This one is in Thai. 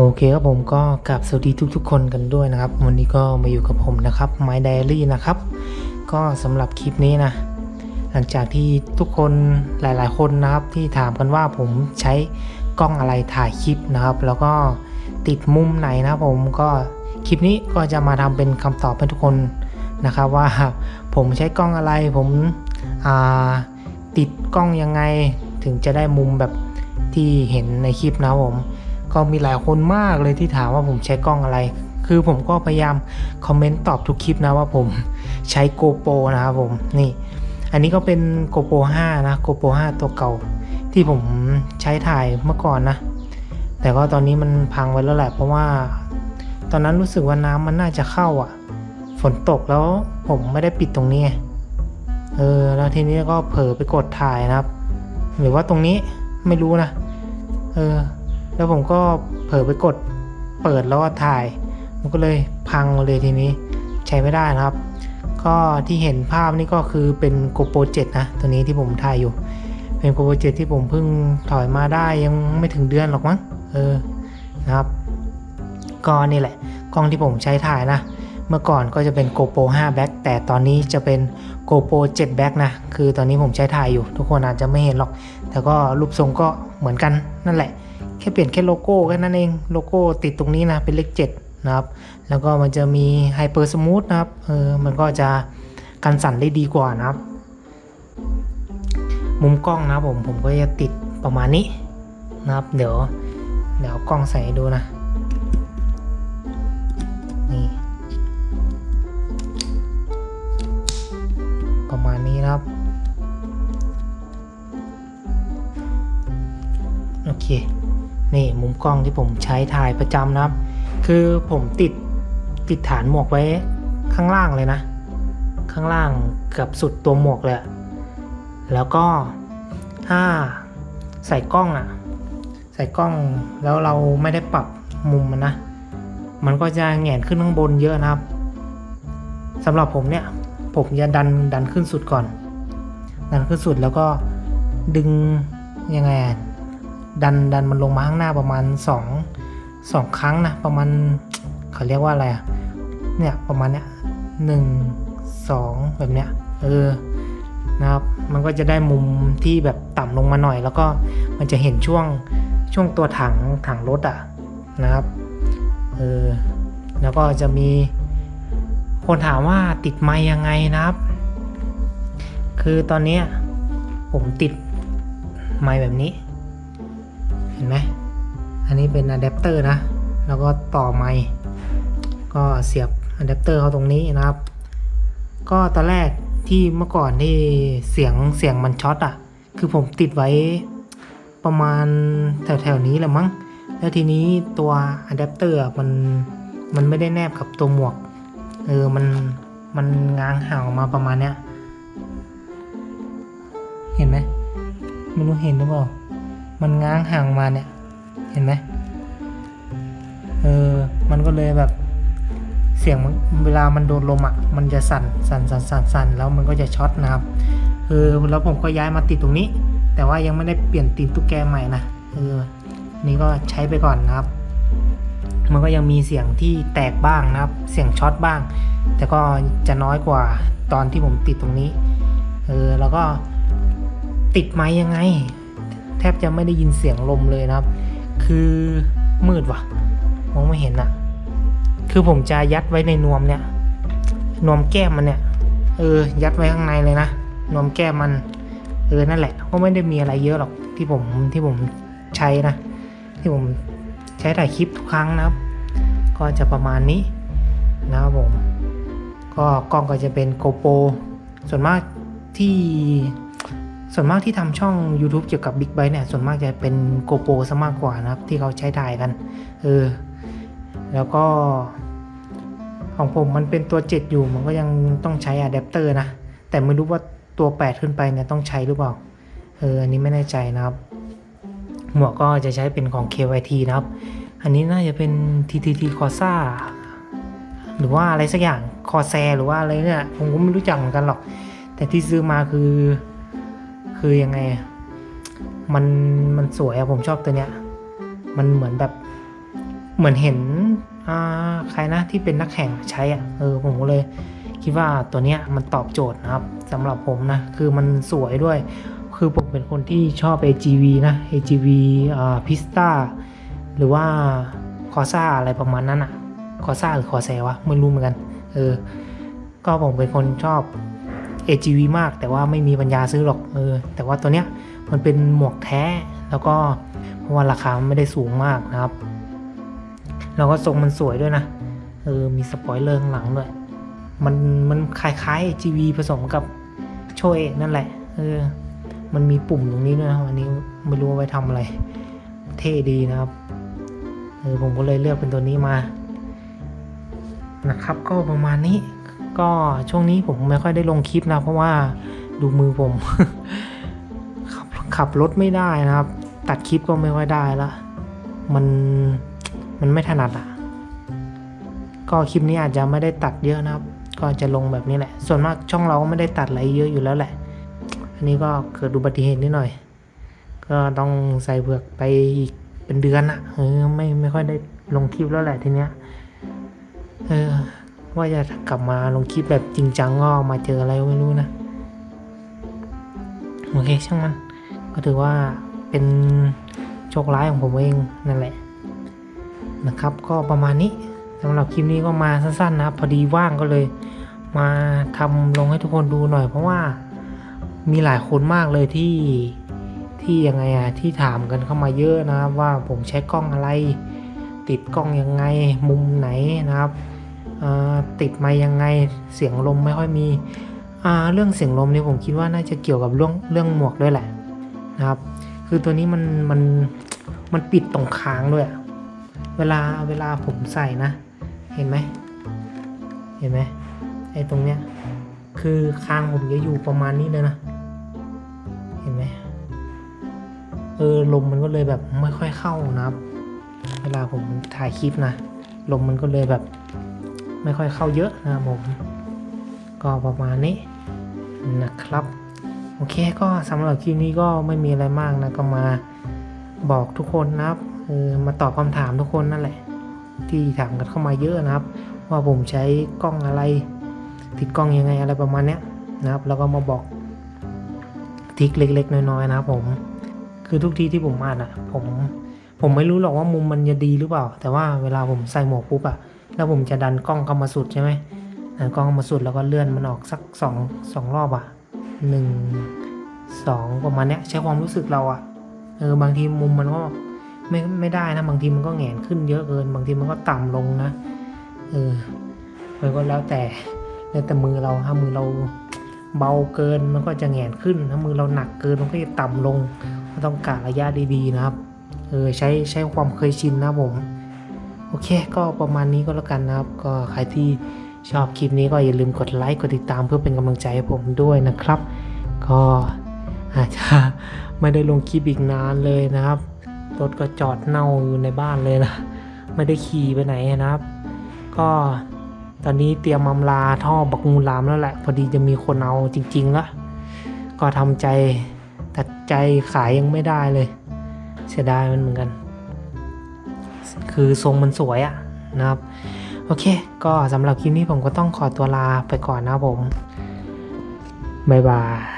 โอเคครับผมก็กลับสวัสดีทุกๆ คนกันด้วยนะครับ วันนี้ก็มาอยู่กับผมนะครับ My Diary นะครับ ก็สำหรับคลิปนี้นะ หลังจากที่ทุกคนหลายๆ คนนะครับที่ถามกันว่าผมใช้กล้องอะไรถ่ายคลิปนะครับ แล้วก็ติดมุมไหนนะครับผมก็คลิปนี้ก็จะมาทำเป็นคำตอบให้ทุกคนนะครับว่าผมใช้กล้องอะไรผมติดกล้องยังไงถึงจะได้มุมแบบที่เห็นในคลิปนะครับผม ก็มีหลายคนมากเลยที่ถามว่าผมใช้กล้องอะไร คือผมก็พยายามคอมเมนต์ตอบทุกคลิปนะว่าผมใช้ GoPro นะครับผมนี่ อันนี้ก็เป็น GoPro 5 นะ GoPro 5 ตัวเก่า ที่ผมใช้ถ่ายเมื่อก่อนนะ แต่ก็ตอนนี้มันพังไปแล้วแหละเพราะว่า ตอนนั้นรู้สึกว่าน้ำมันน่าจะเข้าอะ ฝนตกแล้วผมไม่ได้ปิดตรงนี้เออแล้วทีนี้ก็เผลอไปกดถ่ายนะครับ หรือว่าตรงนี้ไม่รู้นะ เออ แล้วผมก็เผลอไปกดเปิดแล้วก็ถ่าย มันก็เลยพังเลยทีนี้ใช้ไม่ได้นะครับ ก็ที่เห็นภาพนี่ก็คือเป็น GoPro 7 นะ ตัวนี้ที่ผมถ่ายอยู่ เป็น GoPro 7 ที่ผมเพิ่งถอยมาได้ยังไม่ถึงเดือนหรอกมั้งเออนะครับก็นี่แหละ กล้องที่ผมใช้ถ่ายนะ เมื่อก่อนก็จะเป็น GoPro 5 Back แต่ตอนนี้จะเป็น GoPro 7 Back นะ คือตอนนี้ผมใช้ถ่ายอยู่ ทุกคนอาจจะไม่เห็นหรอก แต่ก็รูปทรงก็เหมือนกันนั่นแหละ ค่เปลี่ยนแค่โลโก้แค่นั้นเองโลโก้ติดตรงนี้นะเป็นเลข7นะครับแล้วก็มันจะมี Hyper Smooth นะครับเออมันก็จะกันสั่นได้ดีกว่านะครับ มุมกล้องนะผมผมก็จะติดประมาณนี้นะครับ เดี๋ยวเดี๋ยวกล้องใส่ให้ดูนะนี่ประมาณนี้นะครับโอเค นี่มุมกล้องที่ผมใช้ถ่ายประจำนะครับ คือผมติดติดฐานหมวกไว้ข้างล่างเลยนะ ข้างล่างเกือบสุดตัวหมวกเลย แล้วก็ถ้าใส่กล้องอะใส่กล้องแล้วเราไม่ได้ปรับมุมมันนะ มันก็จะแหงนขึ้นข้างบนเยอะนะครับสำหรับผมเนี่ย ผมจะดันดันขึ้นสุดก่อน ดันขึ้นสุดแล้วก็ดึงยังไง ดันดันมันลงมาข้างหน้าประมาณสองสองครั้งนะประมาณเขาเรียกว่าอะไรอะเนี่ยประมาณเนี้ยหนึ่งสองแบบเนี้ยเออนะครับ มันก็จะได้มุมที่แบบต่ำลงมาหน่อย แล้วก็มันจะเห็นช่วงช่วงตัวถังถังรถอะนะครับเออแล้วก็จะมีคนถามว่าติดไม้ยังไงนะครับ คือตอนเนี้ยผมติดไม้แบบนี้ เห็นไหมอันนี้เป็นอะแดปเตอร์นะ แล้วก็ต่อไม้ก็เสียบอะแดปเตอร์เข้าตรงนี้นะครับ ก็ตอนแรกที่เมื่อก่อนที่เสียงเสียงมันช็อตอะ คือผมติดไว้ประมาณแถวๆนี้แหละมั้ง แล้วทีนี้ตัวอะแดปเตอร์มันมันไม่ได้แนบกับตัวหมวก เออ มันมันง้างห่างออกมาประมาณเนี้ย เห็นไหมไม่รู้เห็นหรือเปล่า มันง้างห่างมาเนี่ย เห็นไหมเออ มันก็เลยแบบ เสียงเวลามันโดนลมอะ มันจะสั่น สั่น สั่น สั่น สั่น แล้วมันก็จะช็อตนะครับ เออ แล้วผมก็ย้ายมาติดตรงนี้ แต่ว่ายังไม่ได้เปลี่ยนตีนตุ๊กแกใหม่นะ เออ นี่ก็ใช้ไปก่อนนะครับ มันก็ยังมีเสียงที่แตกบ้างนะครับ เสียงช็อตบ้าง แต่ก็จะน้อยกว่าตอนที่ผมติดตรงนี้ เออ แล้วก็ติดไม้ยังไง แทบจะไม่ได้ยินเสียงลมเลยนะครับ คือมืดว่ะมองไม่เห็นอะคือผมจะยัดไว้ในนวมเนี่ย นวมแก้มมันเนี่ย เออ ยัดไว้ข้างในเลยนะ นวมแก้มมัน เออ นั่นแหละ ก็ไม่ได้มีอะไรเยอะหรอกที่ผมที่ผมใช้นะ ที่ผมใช้ถ่ายคลิปทุกครั้งนะครับ ก็จะประมาณนี้นะครับผม ก็กล้องก็จะเป็น GoPro ส่วนมากที่ ส่วนมากที่ทำช่อง YouTube เกี่ยวกับ Big Bike เนี่ย ส่วนมากจะเป็น GoPro ซะมากกว่านะครับ ที่เขาใช้ถ่ายกันเออแล้วก็ ของผมมันเป็นตัว 7 อยู่ มันก็ยังต้องใช้อะแดปเตอร์นะ แต่ไม่รู้ว่าตัว 8 ขึ้นไปเนี่ยต้องใช้หรือเปล่า เออ อันนี้ไม่แน่ใจนะครับ หมวกก็จะใช้เป็นของ KYT นะครับ อันนี้น่าจะเป็น TTT Corsa หรือว่าอะไรสักอย่าง คอแซหรือว่าอะไรเนี่ย ผมก็ไม่รู้จักเหมือนกันหรอก แต่ที่ซื้อมาคือ คือยังไง มันมันสวยอะผมชอบตัวเนี้ย มันเหมือนแบบเหมือนเห็นอ่าใครนะที่เป็นนักแข่งใช้อะ่ะเออผมก็เลยคิดว่าตัวเนี้ยมันตอบโจทย์นะครับสำหรับผมนะ คือมันสวยด้วย คือผมเป็นคนที่ชอบ AGV นะ AGV อ่าพิสตาหรือว่าคอซ่าอะไรประมาณนั้นอะคอซ่าหรือคอแซวะไม่รู้เหมือนกัน เออ ก็ผมเป็นคนชอบ AGV มาก แต่ว่าไม่มีปัญญาซื้อหรอกเออแต่ว่าตัวเนี้ยมันเป็นหมวกแท้แล้วก็เพราะว่าราคาไม่ได้สูงมากนะครับ แล้วก็ทรงมันสวยด้วยนะเออมีสปอยเลอร์ข้างหลังด้วยมันมันคล้ายๆ AGV ผสมกับโชเอะนั่นแหละเออมันมีปุ่มตรงนี้ด้วยนะอันนี้ไม่รู้ว่าไว้ทำอะไร เท่ดีนะครับเออผมก็เลยเลือกเป็นตัวนี้มานะครับ ก็ประมาณนี้ ก็ช่วงนี้ผมไม่ค่อยได้ลงคลิปนะ เพราะว่าดูมือผมขับขับรถไม่ได้นะครับ ตัดคลิปก็ไม่ค่อยได้ละมันมันไม่ถนัดอะ ก็คลิปนี้อาจจะไม่ได้ตัดเยอะนะครับ ก็จะลงแบบนี้แหละ ส่วนมากช่องเราก็ไม่ได้ตัดอะไรเยอะอยู่แล้วแหละ อันนี้ก็เกิดอุบัติเหตุนิดหน่อย ก็ต้องใส่เผือกไปอีกเป็นเดือนอะเออไม่ไม่ค่อยได้ลงคลิปแล้วแหละทีเนี้ย เออ ว่าจะกลับมาลงคลิปแบบจริงจังก็มาเจออะไรก็ไม่รู้นะ โอเคช่างมัน ก็ถือว่าเป็นโชคร้ายของผมเองนั่นแหละ นะครับ ก็ประมาณนี้สำหรับคลิปนี้ก็มาสั้นๆนะครับ พอดีว่างก็เลย มาทำลงให้ทุกคนดูหน่อย เพราะว่ามีหลายคนมากเลยที่ที่ยังไงอะที่ถามกันเข้ามาเยอะนะครับ ว่าผมใช้กล้องอะไร ติดกล้องยังไงมุมไหนนะครับ ติดมายังไงเสียงลมไม่ค่อยมีเรื่องเสียงลมนี่ผมคิดว่าน่าจะเกี่ยวกับเรื่องเรื่องหมวกด้วยแหละนะครับคือตัวนี้มันมันมันปิดตรงค้างด้วยเวลาเวลาผมใส่นะ เห็นไหมเห็นไหมไอ้ตรงเนี้ยคือคางผมจะอยู่ประมาณนี้เลยนะ เห็นไหมเออลมมันก็เลยแบบไม่ค่อยเข้านะครับ เวลาผมถ่ายคลิปนะลมมันก็เลยแบบ ไม่ค่อยเข้าเยอะนะครับผมก็ประมาณนี้นะครับ โอเคก็สำหรับคลิปนี้ก็ไม่มีอะไรมากนะก็มาบอกทุกคนนะครับเออมาตอบคำถามทุกคนนั่นแหละ ที่ถามกันเข้ามาเยอะนะครับ ว่าผมใช้กล้องอะไร ติดกล้องยังไงอะไรประมาณเนี้ยนะครับ แล้วก็มาบอกทิกเล็ก ๆ น้อยๆนะครับผมคือทุกทีที่ผมอ่านอะผมผมไม่รู้หรอกว่ามุมมันจะดีหรือเปล่า แต่ว่าเวลาผมใส่หมวกปุ๊บอะ แล้วผมจะดันกล้องเข้ามาสุดใช่ไหมดันกล้องเข้ามาสุดแล้วก็เลื่อนมันออกสักสองสองรอบอะหนึ่งสองประมาณเนี้ยใช้ความรู้สึกเราอะเออบางทีมุมมันก็ไม่ไม่ได้นะบางทีมันก็แหงนขึ้นเยอะเกิน บางทีมันก็ต่ำลงนะเออมันก็แล้วแต่แล้วแต่มือเราถ้ามือเราเบาเกินมันก็จะแหงนขึ้นถ้ามือเราหนักเกินมันก็จะต่ำลงก็ต้องกะระยะดีๆนะครับเออใช้ใช้ความเคยชินนะผม โอเค ก็ประมาณนี้ก็แล้วกันนะครับ ก็ใครที่ชอบคลิปนี้ก็อย่าลืมกดไลค์กดติดตามเพื่อเป็นกำลังใจให้ผมด้วยนะครับ ก็อาจจะไม่ได้ลงคลิปอีกนานเลยนะครับรถก็จอดเน่าอยู่ในบ้านเลยนะไม่ได้ขี่ไปไหนนะครับ ก็ตอนนี้เตรียมมำลาท่อบักงูลามแล้วแหละ พอดีจะมีคนเอาจริงๆละก็ทำใจตัดใจขายยังไม่ได้เลย เสียดายมันเหมือนกัน คือทรงมันสวยอะนะครับ โอเค ก็สำหรับคลิปนี้ผมก็ต้องขอตัวลาไปก่อนนะผม บ๊ายบาย